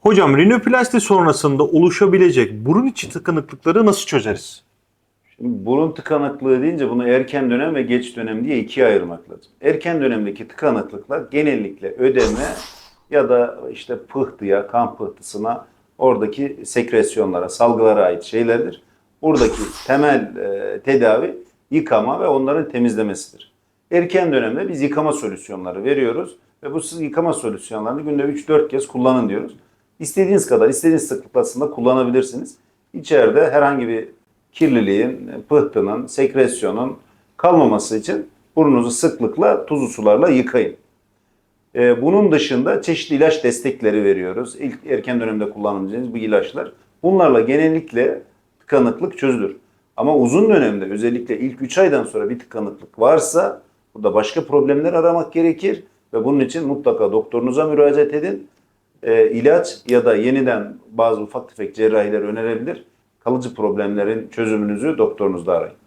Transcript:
Hocam rinoplasti sonrasında oluşabilecek burun içi tıkanıklıkları nasıl çözeriz? Şimdi burun tıkanıklığı deyince bunu erken dönem ve geç dönem diye ikiye ayırmak lazım. Erken dönemdeki tıkanıklıklar genellikle ödeme ya da işte pıhtıya, kan pıhtısına, oradaki sekresyonlara, salgılara ait şeylerdir. Buradaki temel e, tedavi yıkama ve onların temizlemesidir. Erken dönemde biz yıkama solüsyonları veriyoruz ve bu yıkama solüsyonlarını günde 3-4 kez kullanın diyoruz. İstediğiniz kadar, istediğiniz sıklıkla kullanabilirsiniz. İçeride herhangi bir kirliliğin, pıhtının, sekresyonun kalmaması için burnunuzu sıklıkla tuzlu sularla yıkayın. Ee, bunun dışında çeşitli ilaç destekleri veriyoruz. İlk erken dönemde kullanabileceğiniz bu ilaçlar. Bunlarla genellikle tıkanıklık çözülür. Ama uzun dönemde özellikle ilk 3 aydan sonra bir tıkanıklık varsa burada başka problemler aramak gerekir ve bunun için mutlaka doktorunuza müracaat edin. Ee, ilaç ya da yeniden bazı ufak tefek cerrahiler önerebilir. Kalıcı problemlerin çözümünüzü doktorunuzda arayın.